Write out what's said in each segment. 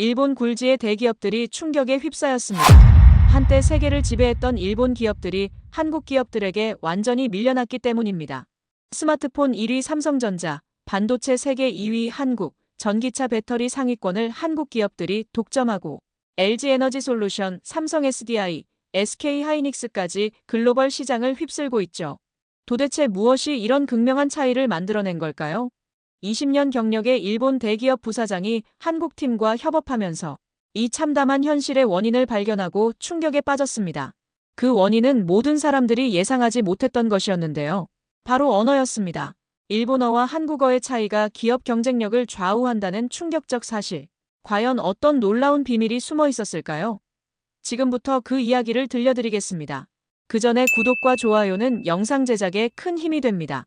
일본 굴지의 대기업들이 충격에 휩싸였습니다. 한때 세계를 지배했던 일본 기업들이 한국 기업들에게 완전히 밀려났기 때문입니다. 스마트폰 1위 삼성전자, 반도체 세계 2위 한국, 전기차 배터리 상위권을 한국 기업들이 독점하고 LG 에너지 솔루션, 삼성 SDI, SK 하이닉스까지 글로벌 시장을 휩쓸고 있죠. 도대체 무엇이 이런 극명한 차이를 만들어낸 걸까요? 20년 경력의 일본 대기업 부사장이 한국 팀과 협업하면서 이 참담한 현실의 원인을 발견하고 충격에 빠졌습니다. 그 원인은 모든 사람들이 예상하지 못했던 것이었는데요. 바로 언어였습니다. 일본어와 한국어의 차이가 기업 경쟁력을 좌우한다는 충격적 사실. 과연 어떤 놀라운 비밀이 숨어 있었을까요? 지금부터 그 이야기를 들려드리겠습니다. 그 전에 구독과 좋아요는 영상 제작에 큰 힘이 됩니다.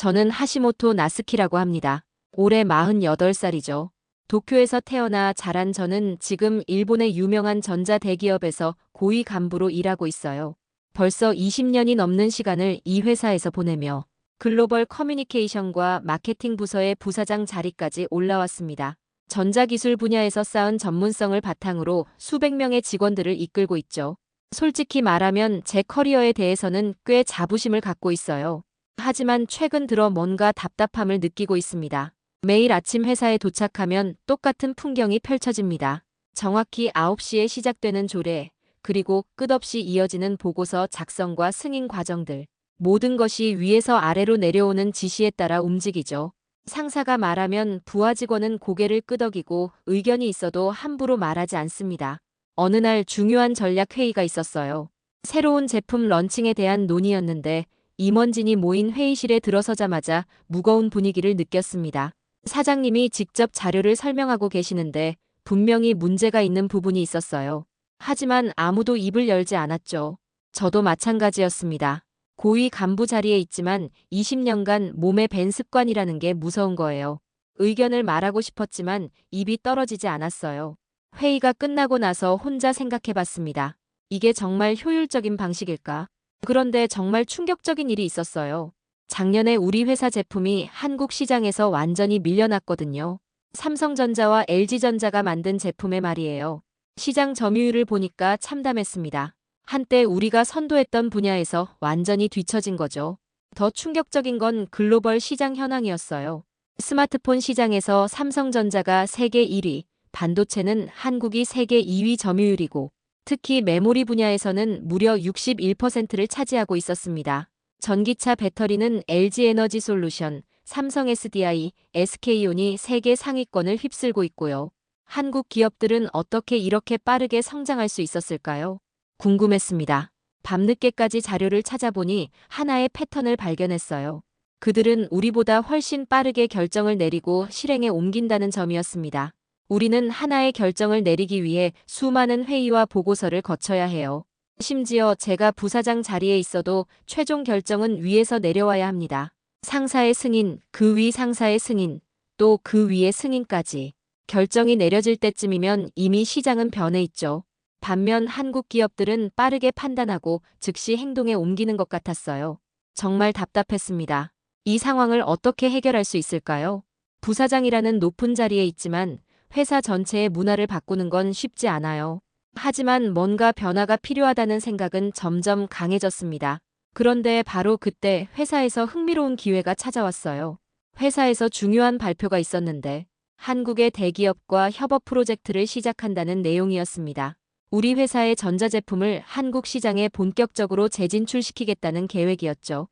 저는 하시모토 나스키라고 합니다. 올해 48살이죠. 도쿄에서 태어나 자란 저는 지금 일본의 유명한 전자 대기업에서 고위 간부로 일하고 있어요. 벌써 20년이 넘는 시간을 이 회사에서 보내며 글로벌 커뮤니케이션과 마케팅 부서의 부사장 자리까지 올라왔습니다. 전자기술 분야에서 쌓은 전문성을 바탕으로 수백 명의 직원들을 이끌고 있죠. 솔직히 말하면 제 커리어에 대해서는 꽤 자부심을 갖고 있어요. 하지만 최근 들어 뭔가 답답함을 느끼고 있습니다. 매일 아침 회사에 도착하면 똑같은 풍경이 펼쳐집니다. 정확히 9시에 시작되는 조례, 그리고 끝없이 이어지는 보고서 작성과 승인 과정들. 모든 것이 위에서 아래로 내려오는 지시에 따라 움직이죠. 상사가 말하면 부하 직원은 고개를 끄덕이고 의견이 있어도 함부로 말하지 않습니다. 어느 날 중요한 전략 회의가 있었어요. 새로운 제품 런칭에 대한 논의였는데 임원진이 모인 회의실에 들어서자마자 무거운 분위기를 느꼈습니다. 사장님이 직접 자료를 설명하고 계시는데 분명히 문제가 있는 부분이 있었어요. 하지만 아무도 입을 열지 않았죠. 저도 마찬가지였습니다. 고위 간부 자리에 있지만 20년간 몸에 밴 습관이라는 게 무서운 거예요. 의견을 말하고 싶었지만 입이 떨어지지 않았어요. 회의가 끝나고 나서 혼자 생각해 봤습니다. 이게 정말 효율적인 방식일까? 그런데 정말 충격적인 일이 있었어요. 작년에 우리 회사 제품이 한국 시장에서 완전히 밀려났거든요. 삼성전자와 LG전자가 만든 제품의 말이에요. 시장 점유율을 보니까 참담했습니다. 한때 우리가 선도했던 분야에서 완전히 뒤처진 거죠. 더 충격적인 건 글로벌 시장 현황이었어요. 스마트폰 시장에서 삼성전자가 세계 1위, 반도체는 한국이 세계 2위 점유율이고 특히 메모리 분야에서는 무려 61%를 차지하고 있었습니다. 전기차 배터리는 LG 에너지 솔루션, 삼성 SDI, SK온이 세계 상위권을 휩쓸고 있고요. 한국 기업들은 어떻게 이렇게 빠르게 성장할 수 있었을까요? 궁금했습니다. 밤늦게까지 자료를 찾아보니 하나의 패턴을 발견했어요. 그들은 우리보다 훨씬 빠르게 결정을 내리고 실행에 옮긴다는 점이었습니다. 우리는 하나의 결정을 내리기 위해 수많은 회의와 보고서를 거쳐야 해요. 심지어 제가 부사장 자리에 있어도 최종 결정은 위에서 내려와야 합니다. 상사의 승인, 그 위 상사의 승인, 또 그 위의 승인까지. 결정이 내려질 때쯤이면 이미 시장은 변해 있죠. 반면 한국 기업들은 빠르게 판단하고 즉시 행동에 옮기는 것 같았어요. 정말 답답했습니다. 이 상황을 어떻게 해결할 수 있을까요? 부사장이라는 높은 자리에 있지만 회사 전체의 문화를 바꾸는 건 쉽지 않아요. 하지만 뭔가 변화가 필요하다는 생각은 점점 강해졌습니다. 그런데 바로 그때 회사에서 흥미로운 기회가 찾아왔어요. 회사에서 중요한 발표가 있었는데 한국의 대기업과 협업 프로젝트를 시작한다는 내용이었습니다. 우리 회사의 전자제품을 한국 시장에 본격적으로 재진출시키겠다는 계획이었죠.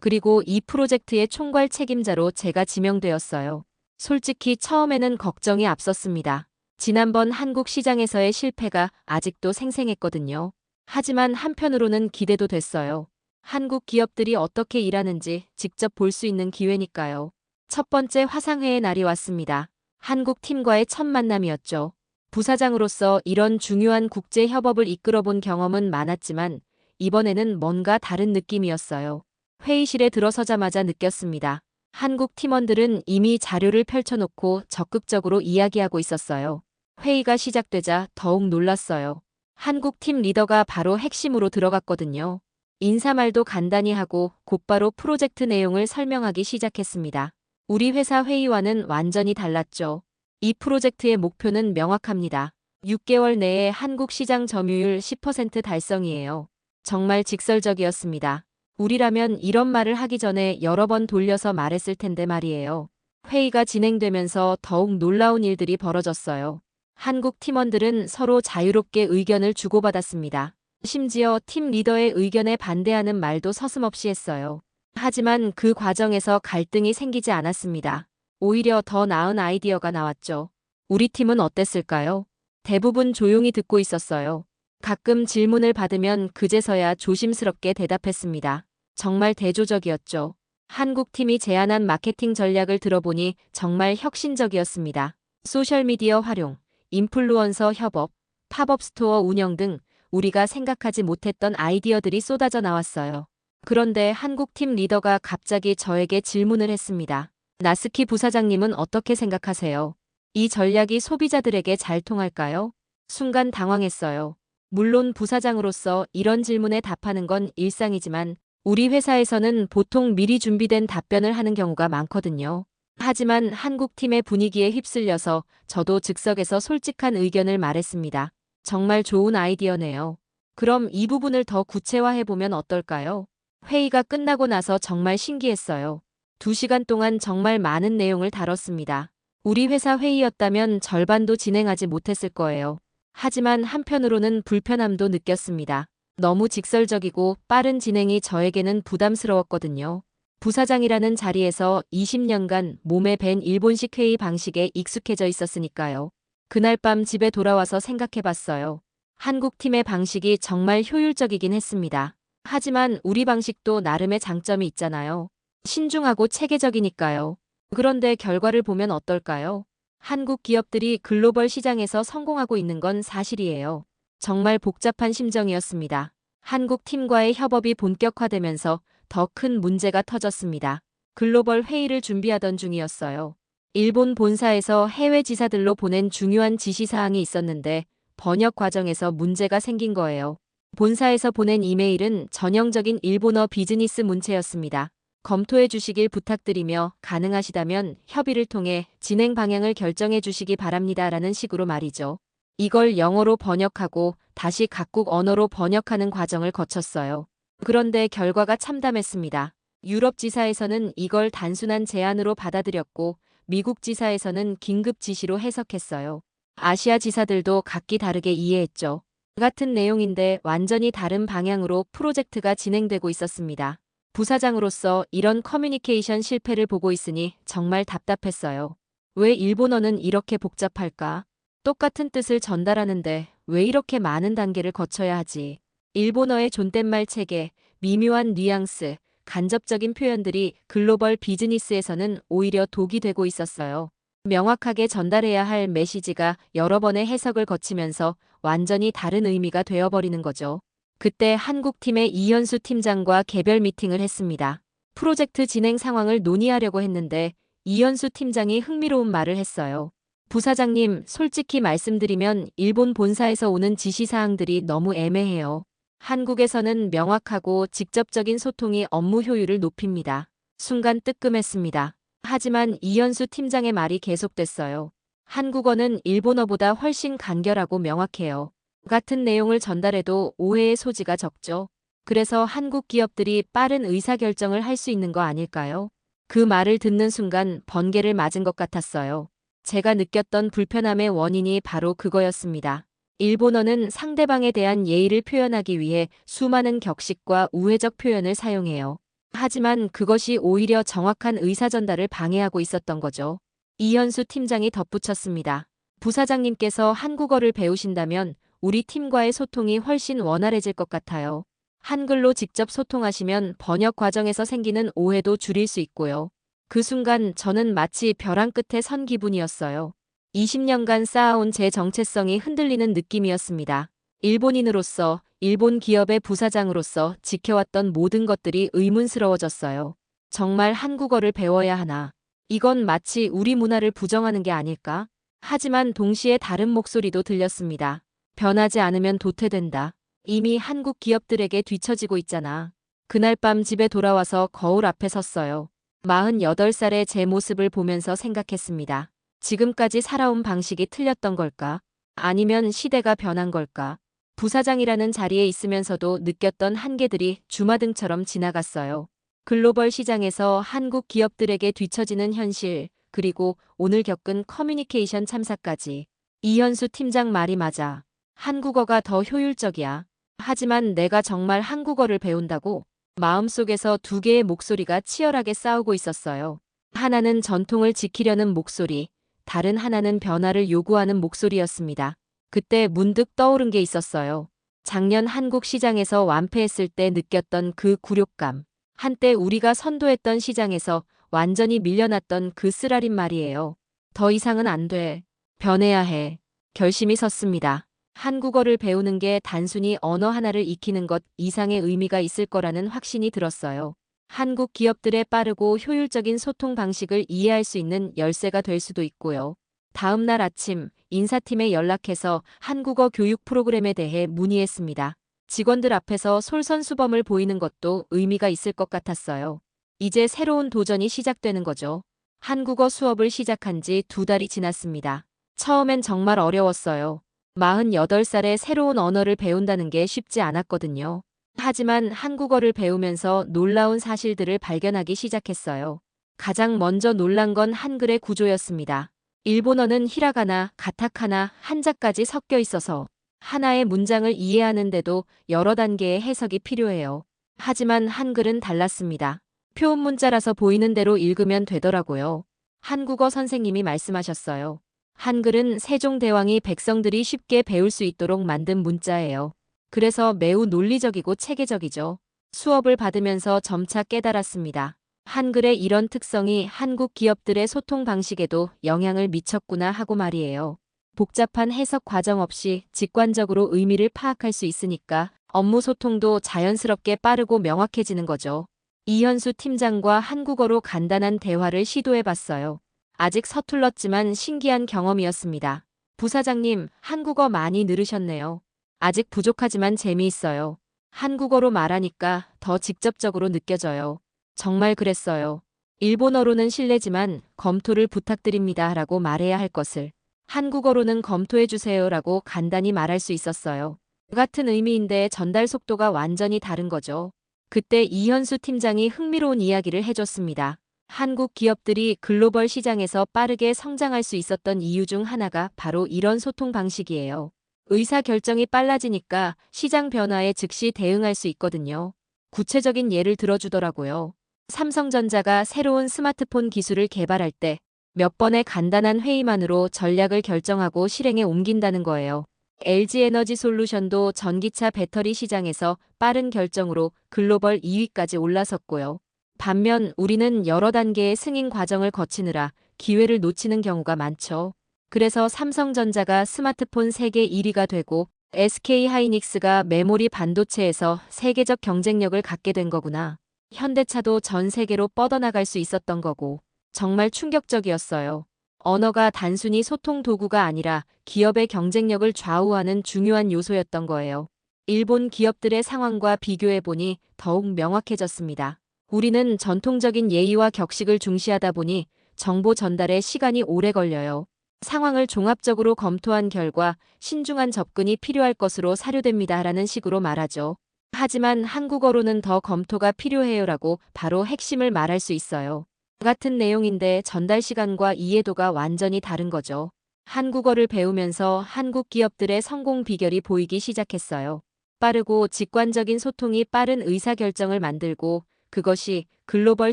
그리고 이 프로젝트의 총괄 책임자로 제가 지명되었어요. 솔직히 처음에는 걱정이 앞섰습니다. 지난번 한국 시장에서의 실패가 아직도 생생했거든요. 하지만 한편으로는 기대도 됐어요. 한국 기업들이 어떻게 일하는지 직접 볼 수 있는 기회니까요. 첫 번째 화상회의 날이 왔습니다. 한국 팀과의 첫 만남이었죠. 부사장으로서 이런 중요한 국제 협업을 이끌어 본 경험은 많았지만 이번에는 뭔가 다른 느낌이었어요. 회의실에 들어서자마자 느꼈습니다. 한국 팀원들은 이미 자료를 펼쳐놓고 적극적으로 이야기하고 있었어요. 회의가 시작되자 더욱 놀랐어요. 한국 팀 리더가 바로 핵심으로 들어갔거든요. 인사말도 간단히 하고 곧바로 프로젝트 내용을 설명하기 시작했습니다. 우리 회사 회의와는 완전히 달랐죠. 이 프로젝트의 목표는 명확합니다. 6개월 내에 한국 시장 점유율 10% 달성이에요. 정말 직설적이었습니다. 우리라면 이런 말을 하기 전에 여러 번 돌려서 말했을 텐데 말이에요. 회의가 진행되면서 더욱 놀라운 일들이 벌어졌어요. 한국 팀원들은 서로 자유롭게 의견을 주고받았습니다. 심지어 팀 리더의 의견에 반대하는 말도 서슴없이 했어요. 하지만 그 과정에서 갈등이 생기지 않았습니다. 오히려 더 나은 아이디어가 나왔죠. 우리 팀은 어땠을까요? 대부분 조용히 듣고 있었어요. 가끔 질문을 받으면 그제서야 조심스럽게 대답했습니다. 정말 대조적이었죠. 한국 팀이 제안한 마케팅 전략을 들어보니 정말 혁신적이었습니다. 소셜미디어 활용, 인플루언서 협업, 팝업 스토어 운영 등 우리가 생각하지 못했던 아이디어들이 쏟아져 나왔어요. 그런데 한국 팀 리더가 갑자기 저에게 질문을 했습니다. 나스키 부사장님은 어떻게 생각하세요? 이 전략이 소비자들에게 잘 통할까요? 순간 당황했어요. 물론 부사장으로서 이런 질문에 답하는 건 일상이지만 우리 회사에서는 보통 미리 준비된 답변을 하는 경우가 많거든요. 하지만 한국 팀의 분위기에 휩쓸려서 저도 즉석에서 솔직한 의견을 말했습니다. 정말 좋은 아이디어네요. 그럼 이 부분을 더 구체화해보면 어떨까요? 회의가 끝나고 나서 정말 신기했어요. 두 시간 동안 정말 많은 내용을 다뤘습니다. 우리 회사 회의였다면 절반도 진행하지 못했을 거예요. 하지만 한편으로는 불편함도 느꼈습니다. 너무 직설적이고 빠른 진행이 저에게는 부담스러웠거든요. 부사장이라는 자리에서 20년간 몸에 밴 일본식 회의 방식에 익숙해져 있었으니까요. 그날 밤 집에 돌아와서 생각해봤어요. 한국 팀의 방식이 정말 효율적이긴 했습니다. 하지만 우리 방식도 나름의 장점이 있잖아요. 신중하고 체계적이니까요. 그런데 결과를 보면 어떨까요? 한국 기업들이 글로벌 시장에서 성공하고 있는 건 사실이에요. 정말 복잡한 심정이었습니다. 한국 팀과의 협업이 본격화되면서 더 큰 문제가 터졌습니다. 글로벌 회의를 준비하던 중이었어요. 일본 본사에서 해외 지사들로 보낸 중요한 지시사항이 있었는데 번역 과정에서 문제가 생긴 거예요. 본사에서 보낸 이메일은 전형적인 일본어 비즈니스 문체였습니다. 검토해 주시길 부탁드리며 가능하시다면 협의를 통해 진행 방향을 결정해 주시기 바랍니다 라는 식으로 말이죠. 이걸 영어로 번역하고 다시 각국 언어로 번역하는 과정을 거쳤어요. 그런데 결과가 참담했습니다. 유럽 지사에서는 이걸 단순한 제안으로 받아들였고 미국 지사에서는 긴급 지시로 해석했어요. 아시아 지사들도 각기 다르게 이해했죠. 같은 내용인데 완전히 다른 방향으로 프로젝트가 진행되고 있었습니다. 부사장으로서 이런 커뮤니케이션 실패를 보고 있으니 정말 답답했어요. 왜 일본어는 이렇게 복잡할까? 똑같은 뜻을 전달하는데 왜 이렇게 많은 단계를 거쳐야 하지? 일본어의 존댓말 체계, 미묘한 뉘앙스, 간접적인 표현들이 글로벌 비즈니스에서는 오히려 독이 되고 있었어요. 명확하게 전달해야 할 메시지가 여러 번의 해석을 거치면서 완전히 다른 의미가 되어버리는 거죠. 그때 한국팀의 이현수 팀장과 개별 미팅을 했습니다. 프로젝트 진행 상황을 논의하려고 했는데 이현수 팀장이 흥미로운 말을 했어요. 부사장님, 솔직히 말씀드리면 일본 본사에서 오는 지시사항들이 너무 애매해요. 한국에서는 명확하고 직접적인 소통이 업무 효율을 높입니다. 순간 뜨끔했습니다. 하지만 이현수 팀장의 말이 계속됐어요. 한국어는 일본어보다 훨씬 간결하고 명확해요. 같은 내용을 전달해도 오해의 소지가 적죠. 그래서 한국 기업들이 빠른 의사결정을 할 수 있는 거 아닐까요? 그 말을 듣는 순간 번개를 맞은 것 같았어요. 제가 느꼈던 불편함의 원인이 바로 그거였습니다. 일본어는 상대방에 대한 예의를 표현하기 위해 수많은 격식과 우회적 표현을 사용해요. 하지만 그것이 오히려 정확한 의사전달을 방해하고 있었던 거죠. 이현수 팀장이 덧붙였습니다. 부사장님께서 한국어를 배우신다면 우리 팀과의 소통이 훨씬 원활해질 것 같아요. 한글로 직접 소통하시면 번역 과정에서 생기는 오해도 줄일 수 있고요. 그 순간 저는 마치 벼랑 끝에 선 기분이었어요. 20년간 쌓아온 제 정체성이 흔들리는 느낌이었습니다. 일본인으로서, 일본 기업의 부사장으로서 지켜왔던 모든 것들이 의문스러워졌어요. 정말 한국어를 배워야 하나. 이건 마치 우리 문화를 부정하는 게 아닐까? 하지만 동시에 다른 목소리도 들렸습니다. 변하지 않으면 도태된다. 이미 한국 기업들에게 뒤처지고 있잖아. 그날 밤 집에 돌아와서 거울 앞에 섰어요. 48살의 제 모습을 보면서 생각했습니다. 지금까지 살아온 방식이 틀렸던 걸까? 아니면 시대가 변한 걸까? 부사장이라는 자리에 있으면서도 느꼈던 한계들이 주마등처럼 지나갔어요. 글로벌 시장에서 한국 기업들에게 뒤처지는 현실, 그리고 오늘 겪은 커뮤니케이션 참사까지. 이현수 팀장 말이 맞아. 한국어가 더 효율적이야. 하지만 내가 정말 한국어를 배운다고 마음속에서 두 개의 목소리가 치열하게 싸우고 있었어요. 하나는 전통을 지키려는 목소리, 다른 하나는 변화를 요구하는 목소리였습니다. 그때 문득 떠오른 게 있었어요. 작년 한국 시장에서 완패했을 때 느꼈던 그 굴욕감. 한때 우리가 선도했던 시장에서 완전히 밀려났던 그 쓰라린 말이에요. 더 이상은 안 돼. 변해야 해. 결심이 섰습니다. 한국어를 배우는 게 단순히 언어 하나를 익히는 것 이상의 의미가 있을 거라는 확신이 들었어요. 한국 기업들의 빠르고 효율적인 소통 방식을 이해할 수 있는 열쇠가 될 수도 있고요. 다음 날 아침 인사팀에 연락해서 한국어 교육 프로그램에 대해 문의했습니다. 직원들 앞에서 솔선수범을 보이는 것도 의미가 있을 것 같았어요. 이제 새로운 도전이 시작되는 거죠. 한국어 수업을 시작한 지 두 달이 지났습니다. 처음엔 정말 어려웠어요. 48살에 새로운 언어를 배운다는 게 쉽지 않았거든요. 하지만 한국어를 배우면서 놀라운 사실들을 발견하기 시작했어요. 가장 먼저 놀란 건 한글의 구조였습니다. 일본어는 히라가나, 가타카나, 한자까지 섞여 있어서 하나의 문장을 이해하는데도 여러 단계의 해석이 필요해요. 하지만 한글은 달랐습니다. 표음 문자라서 보이는 대로 읽으면 되더라고요. 한국어 선생님이 말씀하셨어요. 한글은 세종대왕이 백성들이 쉽게 배울 수 있도록 만든 문자예요. 그래서 매우 논리적이고 체계적이죠. 수업을 받으면서 점차 깨달았습니다. 한글의 이런 특성이 한국 기업들의 소통 방식에도 영향을 미쳤구나 하고 말이에요. 복잡한 해석 과정 없이 직관적으로 의미를 파악할 수 있으니까 업무 소통도 자연스럽게 빠르고 명확해지는 거죠. 이현수 팀장과 한국어로 간단한 대화를 시도해 봤어요. 아직 서툴렀지만 신기한 경험이었습니다. 부사장님, 한국어 많이 늘으셨네요. 아직 부족하지만 재미있어요. 한국어로 말하니까 더 직접적으로 느껴져요. 정말 그랬어요. 일본어로는 실례지만 검토를 부탁드립니다 라고 말해야 할 것을 한국어로는 검토해 주세요 라고 간단히 말할 수 있었어요. 같은 의미인데 전달 속도가 완전히 다른 거죠. 그때 이현수 팀장이 흥미로운 이야기를 해줬습니다. 한국 기업들이 글로벌 시장에서 빠르게 성장할 수 있었던 이유 중 하나가 바로 이런 소통 방식이에요. 의사 결정이 빨라지니까 시장 변화에 즉시 대응할 수 있거든요. 구체적인 예를 들어주더라고요. 삼성전자가 새로운 스마트폰 기술을 개발할 때 몇 번의 간단한 회의만으로 전략을 결정하고 실행에 옮긴다는 거예요. LG 에너지 솔루션도 전기차 배터리 시장에서 빠른 결정으로 글로벌 2위까지 올라섰고요. 반면 우리는 여러 단계의 승인 과정을 거치느라 기회를 놓치는 경우가 많죠. 그래서 삼성전자가 스마트폰 세계 1위가 되고 SK 하이닉스가 메모리 반도체에서 세계적 경쟁력을 갖게 된 거구나. 현대차도 전 세계로 뻗어나갈 수 있었던 거고 정말 충격적이었어요. 언어가 단순히 소통 도구가 아니라 기업의 경쟁력을 좌우하는 중요한 요소였던 거예요. 일본 기업들의 상황과 비교해 보니 더욱 명확해졌습니다. 우리는 전통적인 예의와 격식을 중시하다 보니 정보 전달에 시간이 오래 걸려요. 상황을 종합적으로 검토한 결과 신중한 접근이 필요할 것으로 사료됩니다. 라는 식으로 말하죠. 하지만 한국어로는 더 검토가 필요해요 라고 바로 핵심을 말할 수 있어요. 같은 내용인데 전달 시간과 이해도가 완전히 다른 거죠. 한국어를 배우면서 한국 기업들의 성공 비결이 보이기 시작했어요. 빠르고 직관적인 소통이 빠른 의사결정을 만들고 그것이 글로벌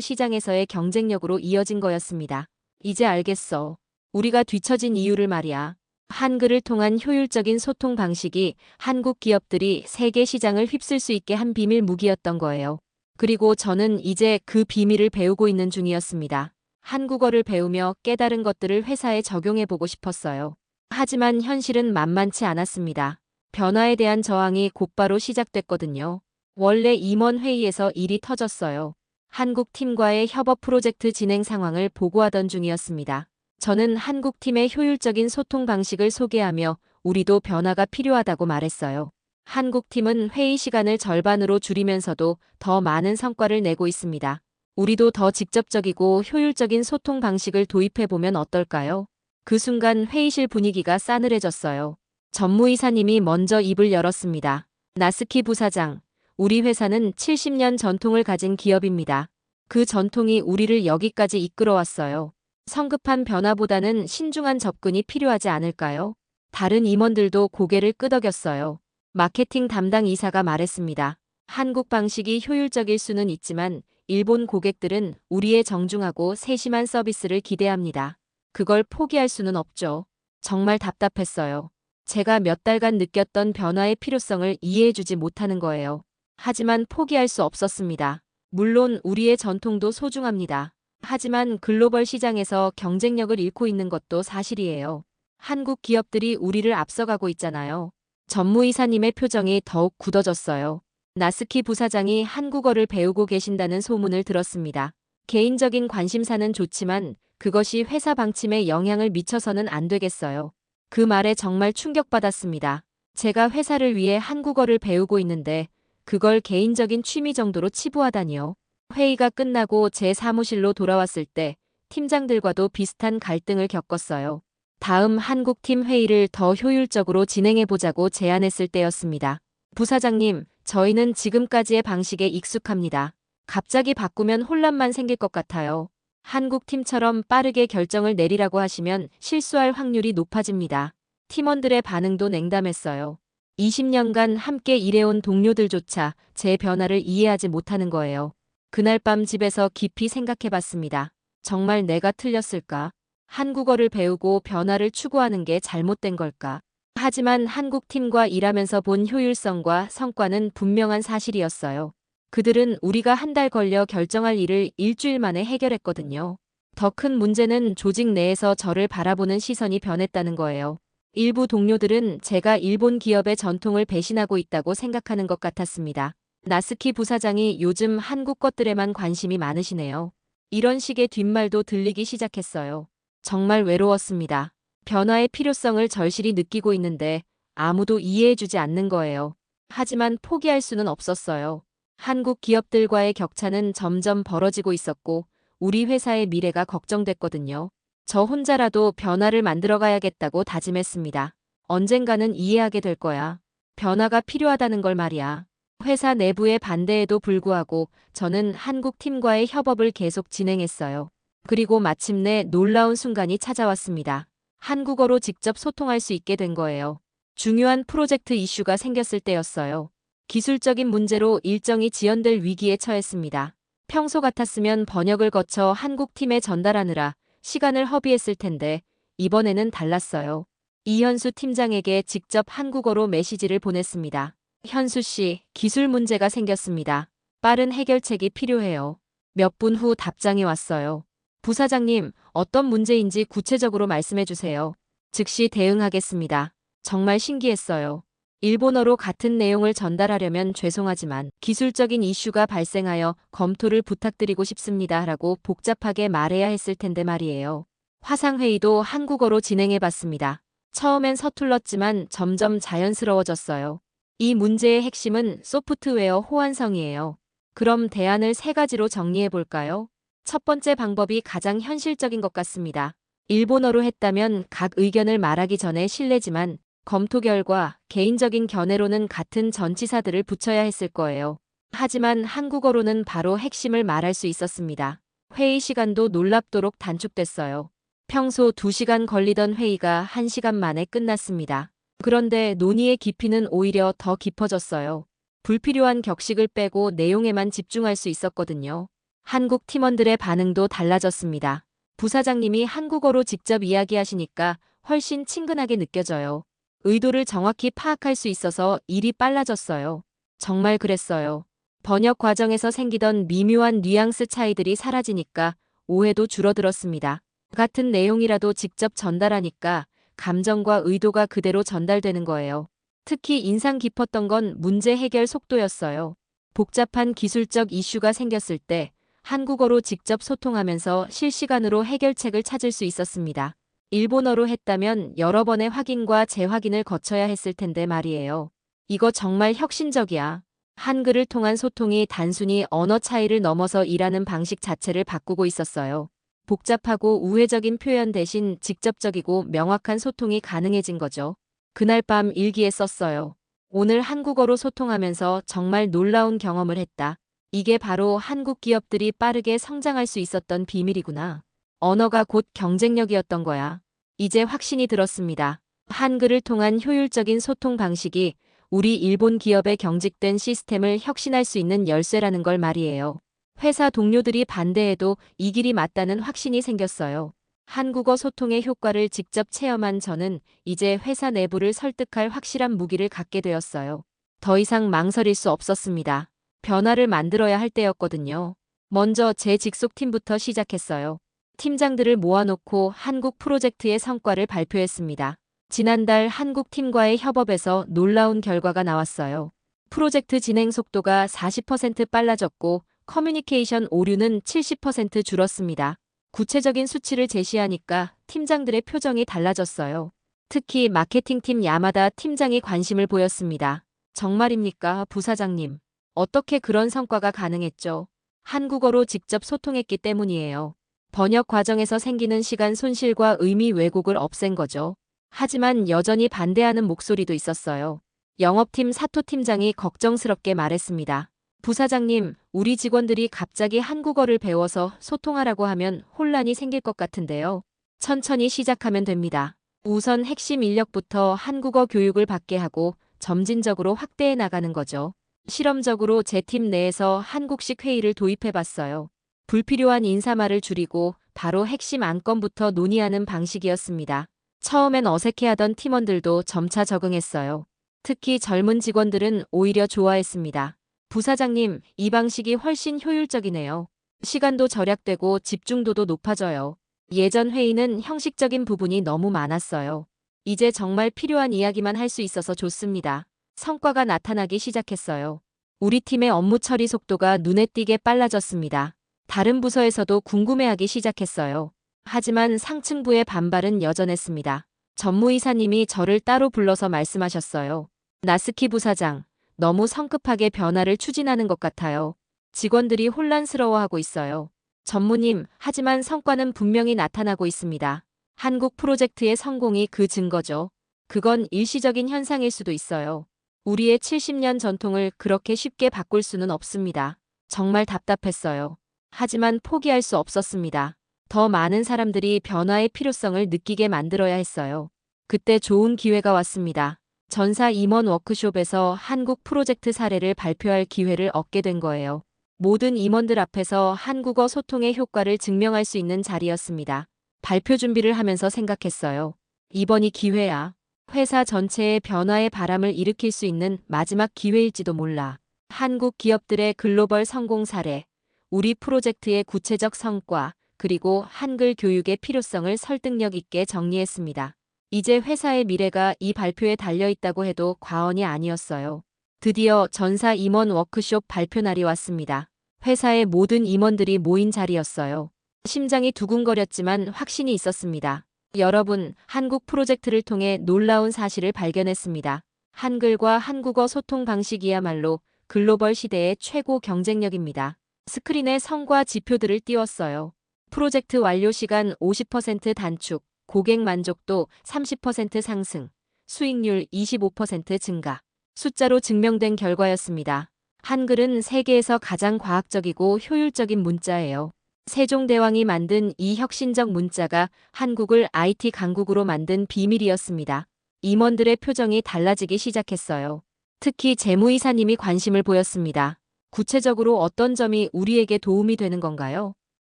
시장에서의 경쟁력으로 이어진 거였습니다. 이제 알겠어. 우리가 뒤처진 이유를 말이야. 한글을 통한 효율적인 소통 방식이 한국 기업들이 세계 시장을 휩쓸 수 있게 한 비밀 무기였던 거예요. 그리고 저는 이제 그 비밀을 배우고 있는 중이었습니다. 한국어를 배우며 깨달은 것들을 회사에 적용해 보고 싶었어요. 하지만 현실은 만만치 않았습니다. 변화에 대한 저항이 곧바로 시작됐거든요. 원래 임원 회의에서 일이 터졌어요. 한국 팀과의 협업 프로젝트 진행 상황을 보고하던 중이었습니다. 저는 한국 팀의 효율적인 소통 방식을 소개하며 우리도 변화가 필요하다고 말했어요. 한국 팀은 회의 시간을 절반으로 줄이면서도 더 많은 성과를 내고 있습니다. 우리도 더 직접적이고 효율적인 소통 방식을 도입해 보면 어떨까요? 그 순간 회의실 분위기가 싸늘해졌어요. 전무이사님이 먼저 입을 열었습니다. 나스키 부사장, 우리 회사는 70년 전통을 가진 기업입니다. 그 전통이 우리를 여기까지 이끌어왔어요. 성급한 변화보다는 신중한 접근이 필요하지 않을까요? 다른 임원들도 고개를 끄덕였어요. 마케팅 담당 이사가 말했습니다. 한국 방식이 효율적일 수는 있지만 일본 고객들은 우리의 정중하고 세심한 서비스를 기대합니다. 그걸 포기할 수는 없죠. 정말 답답했어요. 제가 몇 달간 느꼈던 변화의 필요성을 이해해주지 못하는 거예요. 하지만 포기할 수 없었습니다. 물론 우리의 전통도 소중합니다. 하지만 글로벌 시장에서 경쟁력을 잃고 있는 것도 사실이에요. 한국 기업들이 우리를 앞서가고 있잖아요. 전무이사님의 표정이 더욱 굳어졌어요. 나스키 부사장이 한국어를 배우고 계신다는 소문을 들었습니다. 개인적인 관심사는 좋지만 그것이 회사 방침에 영향을 미쳐서는 안 되겠어요. 그 말에 정말 충격받았습니다. 제가 회사를 위해 한국어를 배우고 있는데 그걸 개인적인 취미 정도로 치부하다니요. 회의가 끝나고 제 사무실로 돌아왔을 때 팀장들과도 비슷한 갈등을 겪었어요. 다음 한국팀 회의를 더 효율적으로 진행해보자고 제안했을 때였습니다. 부사장님, 저희는 지금까지의 방식에 익숙합니다. 갑자기 바꾸면 혼란만 생길 것 같아요. 한국 팀처럼 빠르게 결정을 내리라고 하시면 실수할 확률이 높아집니다. 팀원들의 반응도 냉담했어요. 20년간 함께 일해온 동료들조차 제 변화를 이해하지 못하는 거예요. 그날 밤 집에서 깊이 생각해 봤습니다. 정말 내가 틀렸을까? 한국어를 배우고 변화를 추구하는 게 잘못된 걸까? 하지만 한국 팀과 일하면서 본 효율성과 성과는 분명한 사실이었어요. 그들은 우리가 한 달 걸려 결정할 일을 일주일 만에 해결했거든요. 더 큰 문제는 조직 내에서 저를 바라보는 시선이 변했다는 거예요. 일부 동료들은 제가 일본 기업의 전통을 배신하고 있다고 생각하는 것 같았습니다. 나스키 부사장이 요즘 한국 것들에만 관심이 많으시네요. 이런 식의 뒷말도 들리기 시작했어요. 정말 외로웠습니다. 변화의 필요성을 절실히 느끼고 있는데 아무도 이해해주지 않는 거예요. 하지만 포기할 수는 없었어요. 한국 기업들과의 격차는 점점 벌어지고 있었고 우리 회사의 미래가 걱정됐거든요. 저 혼자라도 변화를 만들어가야겠다고 다짐했습니다. 언젠가는 이해하게 될 거야. 변화가 필요하다는 걸 말이야. 회사 내부의 반대에도 불구하고 저는 한국 팀과의 협업을 계속 진행했어요. 그리고 마침내 놀라운 순간이 찾아왔습니다. 한국어로 직접 소통할 수 있게 된 거예요. 중요한 프로젝트 이슈가 생겼을 때였어요. 기술적인 문제로 일정이 지연될 위기에 처했습니다. 평소 같았으면 번역을 거쳐 한국 팀에 전달하느라 시간을 허비했을 텐데 이번에는 달랐어요. 이현수 팀장에게 직접 한국어로 메시지를 보냈습니다. 현수 씨, 기술 문제가 생겼습니다. 빠른 해결책이 필요해요. 몇 분 후 답장이 왔어요. 부사장님, 어떤 문제인지 구체적으로 말씀해 주세요. 즉시 대응하겠습니다. 정말 신기했어요. 일본어로 같은 내용을 전달하려면 죄송하지만 기술적인 이슈가 발생하여 검토를 부탁드리고 싶습니다. 라고 복잡하게 말해야 했을 텐데 말이에요. 화상회의도 한국어로 진행해 봤습니다. 처음엔 서툴렀지만 점점 자연스러워졌어요. 이 문제의 핵심은 소프트웨어 호환성이에요. 그럼 대안을 세 가지로 정리해 볼까요? 첫 번째 방법이 가장 현실적인 것 같습니다. 일본어로 했다면 각 의견을 말하기 전에 실례지만 검토 결과 개인적인 견해로는 같은 전치사들을 붙여야 했을 거예요. 하지만 한국어로는 바로 핵심을 말할 수 있었습니다. 회의 시간도 놀랍도록 단축됐어요. 평소 2시간 걸리던 회의가 1시간 만에 끝났습니다. 그런데 논의의 깊이는 오히려 더 깊어졌어요. 불필요한 격식을 빼고 내용에만 집중할 수 있었거든요. 한국 팀원들의 반응도 달라졌습니다. 부사장님이 한국어로 직접 이야기하시니까 훨씬 친근하게 느껴져요. 의도를 정확히 파악할 수 있어서 일이 빨라졌어요. 정말 그랬어요. 번역 과정에서 생기던 미묘한 뉘앙스 차이들이 사라지니까 오해도 줄어들었습니다. 같은 내용이라도 직접 전달하니까 감정과 의도가 그대로 전달되는 거예요. 특히 인상 깊었던 건 문제 해결 속도였어요. 복잡한 기술적 이슈가 생겼을 때 한국어로 직접 소통하면서 실시간으로 해결책을 찾을 수 있었습니다. 일본어로 했다면 여러 번의 확인과 재확인을 거쳐야 했을 텐데 말이에요. 이거 정말 혁신적이야. 한글을 통한 소통이 단순히 언어 차이를 넘어서 일하는 방식 자체를 바꾸고 있었어요. 복잡하고 우회적인 표현 대신 직접적이고 명확한 소통이 가능해진 거죠. 그날 밤 일기에 썼어요. 오늘 한국어로 소통하면서 정말 놀라운 경험을 했다. 이게 바로 한국 기업들이 빠르게 성장할 수 있었던 비밀이구나. 언어가 곧 경쟁력이었던 거야. 이제 확신이 들었습니다. 한글을 통한 효율적인 소통 방식이 우리 일본 기업의 경직된 시스템을 혁신할 수 있는 열쇠라는 걸 말이에요. 회사 동료들이 반대해도 이 길이 맞다는 확신이 생겼어요. 한국어 소통의 효과를 직접 체험한 저는 이제 회사 내부를 설득할 확실한 무기를 갖게 되었어요. 더 이상 망설일 수 없었습니다. 변화를 만들어야 할 때였거든요. 먼저 제 직속 팀부터 시작했어요. 팀장들을 모아놓고 한국 프로젝트의 성과를 발표했습니다. 지난달 한국 팀과의 협업에서 놀라운 결과가 나왔어요. 프로젝트 진행 속도가 40% 빨라졌고 커뮤니케이션 오류는 70% 줄었습니다. 구체적인 수치를 제시하니까 팀장들의 표정이 달라졌어요. 특히 마케팅팀 야마다 팀장이 관심을 보였습니다. 정말입니까, 부사장님? 어떻게 그런 성과가 가능했죠? 한국어로 직접 소통했기 때문이에요. 번역 과정에서 생기는 시간 손실과 의미 왜곡을 없앤 거죠. 하지만 여전히 반대하는 목소리도 있었어요. 영업팀 사토 팀장이 걱정스럽게 말했습니다. 부사장님, 우리 직원들이 갑자기 한국어를 배워서 소통하라고 하면 혼란이 생길 것 같은데요. 천천히 시작하면 됩니다. 우선 핵심 인력부터 한국어 교육을 받게 하고 점진적으로 확대해 나가는 거죠. 실험적으로 제 팀 내에서 한국식 회의를 도입해 봤어요. 불필요한 인사말을 줄이고 바로 핵심 안건부터 논의하는 방식이었습니다. 처음엔 어색해하던 팀원들도 점차 적응했어요. 특히 젊은 직원들은 오히려 좋아했습니다. 부사장님, 이 방식이 훨씬 효율적이네요. 시간도 절약되고 집중도도 높아져요. 예전 회의는 형식적인 부분이 너무 많았어요. 이제 정말 필요한 이야기만 할 수 있어서 좋습니다. 성과가 나타나기 시작했어요. 우리 팀의 업무 처리 속도가 눈에 띄게 빨라졌습니다. 다른 부서에서도 궁금해하기 시작했어요. 하지만 상층부의 반발은 여전했습니다. 전무이사님이 저를 따로 불러서 말씀하셨어요. 나스키 부사장, 너무 성급하게 변화를 추진하는 것 같아요. 직원들이 혼란스러워하고 있어요. 전무님, 하지만 성과는 분명히 나타나고 있습니다. 한국 프로젝트의 성공이 그 증거죠. 그건 일시적인 현상일 수도 있어요. 우리의 70년 전통을 그렇게 쉽게 바꿀 수는 없습니다. 정말 답답했어요. 하지만 포기할 수 없었습니다. 더 많은 사람들이 변화의 필요성을 느끼게 만들어야 했어요. 그때 좋은 기회가 왔습니다. 전사 임원 워크숍에서 한국 프로젝트 사례를 발표할 기회를 얻게 된 거예요. 모든 임원들 앞에서 한국어 소통의 효과를 증명할 수 있는 자리였습니다. 발표 준비를 하면서 생각했어요. 이번이 기회야. 회사 전체의 변화의 바람을 일으킬 수 있는 마지막 기회일지도 몰라. 한국 기업들의 글로벌 성공 사례, 우리 프로젝트의 구체적 성과, 그리고 한글 교육의 필요성을 설득력 있게 정리했습니다. 이제 회사의 미래가 이 발표에 달려 있다고 해도 과언이 아니었어요. 드디어 전사 임원 워크숍 발표 날이 왔습니다. 회사의 모든 임원들이 모인 자리였어요. 심장이 두근거렸지만 확신이 있었습니다. 여러분, 한국 프로젝트를 통해 놀라운 사실을 발견했습니다. 한글과 한국어 소통 방식이야말로 글로벌 시대의 최고 경쟁력입니다. 스크린에 성과 지표들을 띄웠어요. 프로젝트 완료 시간 50% 단축, 고객 만족도 30% 상승, 수익률 25% 증가. 숫자로 증명된 결과였습니다. 한글은 세계에서 가장 과학적이고 효율적인 문자예요. 세종대왕이 만든 이 혁신적 문자가 한국을 IT 강국으로 만든 비밀이었습니다. 임원들의 표정이 달라지기 시작했어요. 특히 재무이사님이 관심을 보였습니다. 구체적으로 어떤 점이 우리에게 도움이 되는 건가요?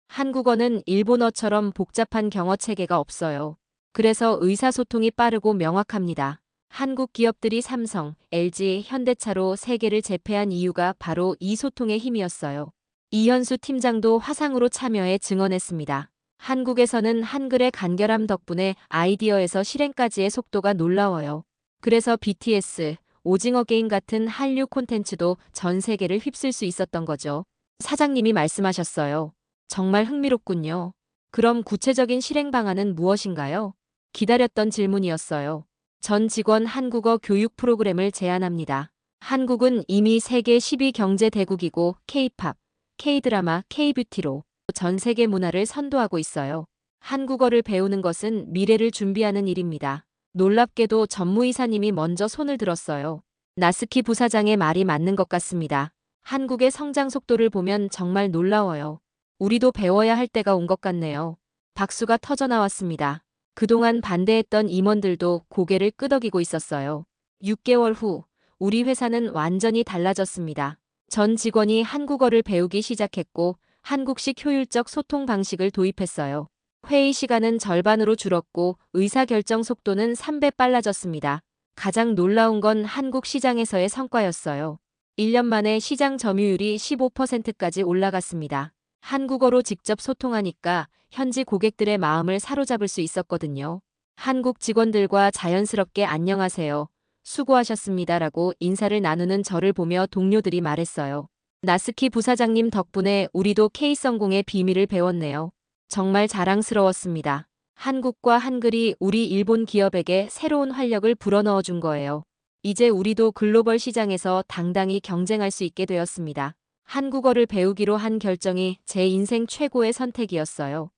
한국어는 일본어처럼 복잡한 경어 체계가 없어요. 그래서 의사소통이 빠르고 명확합니다. 한국 기업들이 삼성, LG, 현대차로 세계를 제패한 이유가 바로 이 소통의 힘이었어요. 이현수 팀장도 화상으로 참여해 증언했습니다. 한국에서는 한글의 간결함 덕분에 아이디어에서 실행까지의 속도가 놀라워요. 그래서 BTS, 오징어 게임 같은 한류 콘텐츠도 전 세계를 휩쓸 수 있었던 거죠. 사장님이 말씀하셨어요. 정말 흥미롭군요. 그럼 구체적인 실행 방안은 무엇인가요? 기다렸던 질문이었어요. 전 직원 한국어 교육 프로그램을 제안합니다. 한국은 이미 세계 10위 경제 대국이고 K-팝, K-드라마, K-뷰티로 전 세계 문화를 선도하고 있어요. 한국어를 배우는 것은 미래를 준비하는 일입니다. 놀랍게도 전무이사님이 먼저 손을 들었어요. 나스키 부사장의 말이 맞는 것 같습니다. 한국의 성장 속도를 보면 정말 놀라워요. 우리도 배워야 할 때가 온 것 같네요. 박수가 터져 나왔습니다. 그동안 반대했던 임원들도 고개를 끄덕이고 있었어요. 6개월 후, 우리 회사는 완전히 달라졌습니다. 전 직원이 한국어를 배우기 시작했고, 한국식 효율적 소통 방식을 도입했어요. 회의 시간은 절반으로 줄었고, 의사결정 속도는 3배 빨라졌습니다. 가장 놀라운 건 한국 시장에서의 성과였어요. 1년 만에 시장 점유율이 15%까지 올라갔습니다. 한국어로 직접 소통하니까 현지 고객들의 마음을 사로잡을 수 있었거든요. 한국 직원들과 자연스럽게 안녕하세요. 수고하셨습니다라고 인사를 나누는 저를 보며 동료들이 말했어요. 나스키 부사장님 덕분에 우리도 K 성공의 비밀을 배웠네요. 정말 자랑스러웠습니다. 한국과 한글이 우리 일본 기업에게 새로운 활력을 불어넣어 준 거예요. 이제 우리도 글로벌 시장에서 당당히 경쟁할 수 있게 되었습니다. 한국어를 배우기로 한 결정이 제 인생 최고의 선택이었어요.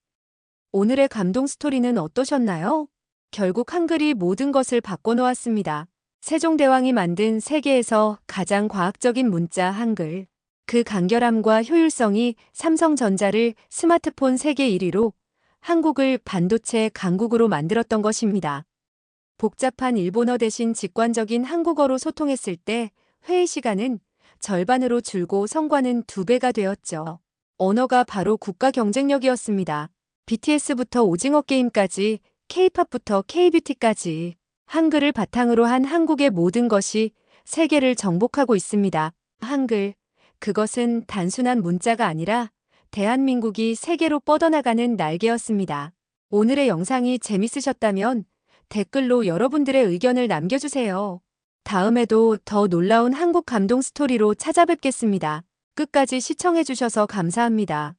오늘의 감동 스토리는 어떠셨나요? 결국 한글이 모든 것을 바꿔놓았습니다. 세종대왕이 만든 세계에서 가장 과학적인 문자 한글. 그 간결함과 효율성이 삼성전자를 스마트폰 세계 1위로 한국을 반도체 강국으로 만들었던 것입니다. 복잡한 일본어 대신 직관적인 한국어로 소통했을 때 회의 시간은 절반으로 줄고 성과는 두 배가 되었죠. 언어가 바로 국가 경쟁력이었습니다. BTS부터 오징어 게임까지 K-팝부터 K-뷰티까지 한글을 바탕으로 한 한국의 모든 것이 세계를 정복하고 있습니다. 한글. 그것은 단순한 문자가 아니라 대한민국이 세계로 뻗어나가는 날개였습니다. 오늘의 영상이 재밌으셨다면 댓글로 여러분들의 의견을 남겨주세요. 다음에도 더 놀라운 한국 감동 스토리로 찾아뵙겠습니다. 끝까지 시청해주셔서 감사합니다.